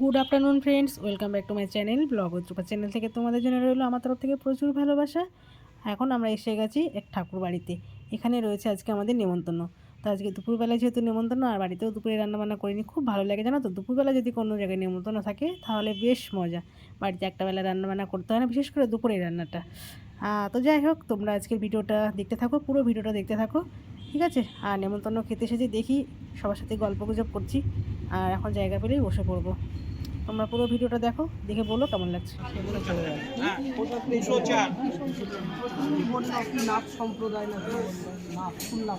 Good afternoon friends welcome back to my channel blog Utrupa channel থেকে তোমাদের জন্য রইল আমার তরফ থেকে প্রচুর ভালোবাসা। এখন আমরা এসে গেছি এক ঠাকুর বাড়িতে। এখানে রয়েছে আজকে আমাদের নেমন্তন্ন। তো আজকে দুপুরবেলায় যেহেতু নেমন্তন্ন, আর বাড়িতেও দুপুরে রান্নাবান্না করিনি, খুব ভালো লাগে জানো তো? দুপুরবেলা যদি কোনো জায়গায় নেমন্তন্ন থাকে, তাহলে বেশ মজা। বাড়িতে একটা বেলা রান্নাবান্না করতে হয় না, বিশেষ করে দুপুরের রান্নাটা। তো যাই হোক, তোমরা আজকের ভিডিওটা দেখতে থাকো, পুরো ভিডিওটা দেখতে থাকো, ঠিক আছে? আর নেমন্তন্ন খেতে এসেছি, দেখি সবার সাথে গল্প গুজব করছি। আর এখন জায়গা পেলেই বসে পড়ব। তোমরা পুরো ভিডিওটা দেখো, দেখে বলো কেমন লাগছে। নাথ সম্প্রদায় না নাথ শুনলাম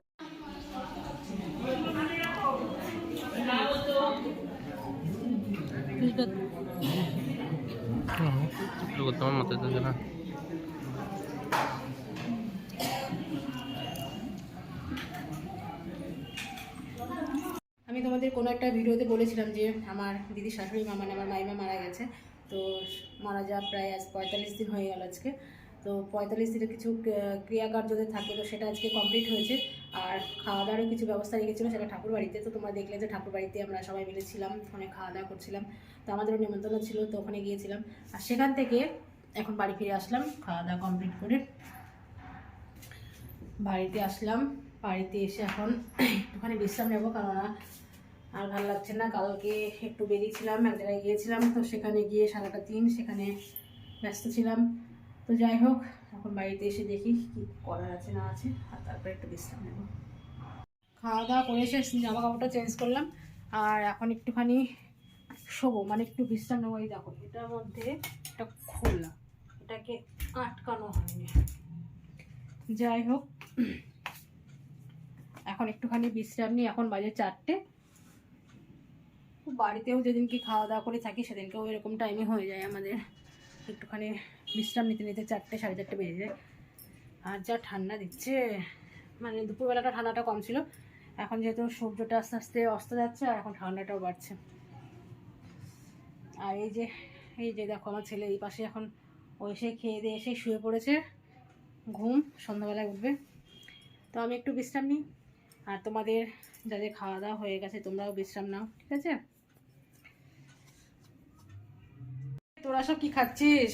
matatagal na. আমি তোমাদের কোনো একটা ভিডিওতে বলেছিলাম যে আমার দিদি শাশুড়ি মামা আমার মাইমা মারা গেছে, তো মারা যাওয়া প্রায় আজ পঁয়তাল্লিশ দিন হয়ে গেল আজকে তো পঁয়তাল্লিশ দিনের কিছু ক্রিয়া- ক্রিয়াকার্য যদি থাকে, তো সেটা আজকে কমপ্লিট হয়েছে। আর খাওয়া দাওয়ারও কিছু ব্যবস্থা রেখেছিলো সেটা ঠাকুর বাড়িতে। তো তোমরা দেখলে যে ঠাকুর বাড়িতে আমরা সবাই মিলে ছিলাম, ওখানে খাওয়া দাওয়া করছিলাম। তো আমাদেরও নিমন্ত্রণ ছিল, তো ওখানে গিয়েছিলাম। আর সেখান থেকে এখন বাড়ি ফিরে আসলাম খাওয়া দাওয়া কমপ্লিট করে বাড়িতে আসলাম। বাড়িতে এসে এখন একটুখানি বিশ্রাম নেব, কেননা আর ভালো লাগছে না। কালকে একটু বেরিয়েছিলাম এক জায়গায় গিয়েছিলাম, তো সেখানে গিয়ে সারাটা দিন সেখানে ব্যস্ত ছিলাম। তো যাই হোক, এখন বাড়িতে এসে দেখি কি করার আছে না আছে, আর তারপরে একটু বিশ্রাম নেব। খাওয়া দাওয়া করে এসে জামা কাপড়টা চেঞ্জ করলাম, আর এখন একটুখানি শোবো মানে একটু বিশ্রাম নেব। এই দেখো, এটার মধ্যে একটা খোলা এটাকে আটকানো হয়নি। যাই হোক, এখন একটুখানি বিশ্রাম নিই, এখন বাজে চারটে। বাড়িতেও যেদিন কি খাওয়া দাওয়া করে থাকি, সেদিনকেও এরকম টাইমে হয়ে যায় আমাদের। একটুখানি বিশ্রাম নিতে নিতে চারটে, সাড়ে চারটে বেজে যায়। আর যা ঠান্ডা দিচ্ছে মানে দুপুরবেলাটা ঠান্ডাটা কম ছিল। এখন যেহেতু সূর্যটা আস্তে আস্তে অস্ত যাচ্ছে, আর এখন ঠান্ডাটাও বাড়ছে। আর এই যে এই যে দেখো আমার ছেলে এই পাশে এখন ও এসে খেয়ে দিয়ে এসে শুয়ে পড়েছে। ঘুম, সন্ধ্যাবেলায় উঠবে। তো আমি একটু বিশ্রাম নিই। আর তোমাদের যাদের খাওয়া দাওয়া হয়ে গেছে, তোমরাও বিশ্রাম নাও, ঠিক আছে? তোরা সব কি খাচ্ছিস?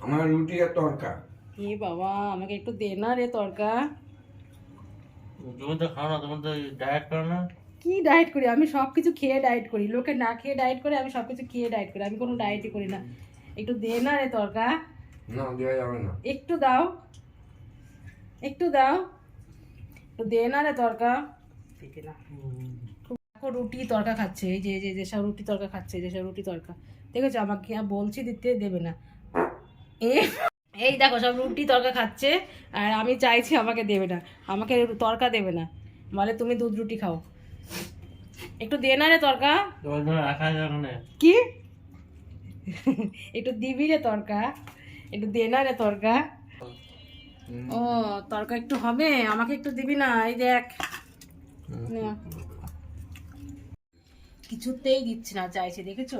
আমার রুটি আর তরকা। এ বাবা আমাকে একটু দে না রে তরকা। তুমি তো খাও না তুমি তো ডায়েট করো না। কি ডায়েট করি? আমি সব কিছু খেয়ে ডায়েট করি। লোকে না খেয়ে ডায়েট করে আমি সব কিছু খেয়ে ডায়েট করি। আমি কোনো ডায়েটই করি না। একটু দে না রে তরকা। না দেওয়া যাবে না। একটু দাও। একটু দাও। একটু দে না রে তরকা। দিতে না রুটি তরকা খাচ্ছে। এই যে যে যেসব রুটি তরকা খাচ্ছে যেসব রুটি তরকা। দেখেছ? আমাকে আর বলছি দিতে দেবে না। এই দেখো সব রুটি তরকা খাচ্ছে আর আমি চাইছি আমাকে দেবে না। আমাকে তরকা দেবে না। বলে তুমি দুধ রুটি খাও। একটু দে না রে তরকা। কি? একটু দিবি রে তরকা। একটু দে না রে তরকা। ও তরকা একটু হবে? আমাকে একটু দিবি না? এই দেখ। কিছুতেই দিচ্ছে না চাইছে দেখেছ?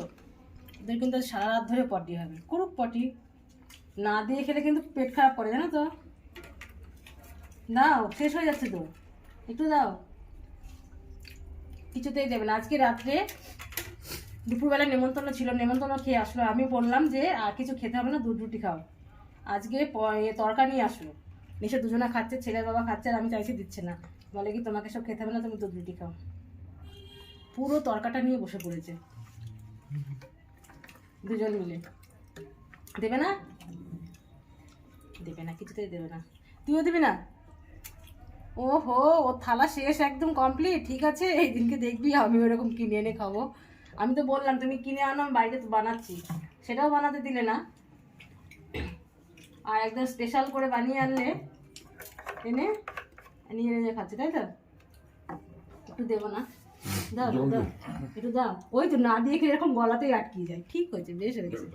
ওদের কিন্তু সারা রাত ধরে পটি হবে। করুক পটি। না দিয়ে খেলে কিন্তু পেট খারাপ করে, জানো তো? দাও, শেষ হয়ে যাচ্ছে তো। একটু দাও। কিছুতেই দেবে না। আজকে রাত্রে দুপুরবেলা নেমন্তন্ন ছিল, নেমন্তন্ন খেয়ে আসলো। আমি বললাম যে, আর কিছু খেতে হবে না, দুধ রুটি খাও। আজকে তরকা নিয়ে আসলো। নিশে দুজনে খাচ্ছে, ছেলের বাবা খাচ্ছে, আর আমি চাইছি দিচ্ছে না। বলে কি, তোমাকে সব খেতে হবে না, তুমি দুধ রুটি খাও। পুরো তরকাটা নিয়ে বসে পড়েছে। দুজন মিলে। দেবে না? দেবে না কিছুতেই দেবে না। তুইও দিবি না? ও হো ও থালা শেষ একদম কমপ্লিট ঠিক আছে? এই দিনকে দেখবি আমি ওরকম কিনে এনে খাব। আমি তো বললাম তুমি কিনে আনো আমি বাড়িতে তো বানাচ্ছি। সেটাও বানাতে দিলে না। আর একদম স্পেশাল করে বানিয়ে আনলে এনে নিয়ে নিয়ে খাচ্ছি তাই তো? একটু দেবো না। দাও দাও একটু দাও। ওই তো না দিয়ে এরকম গলাতেই আটকিয়ে যায়। ঠিক হয়েছে বেশ হয়েছে।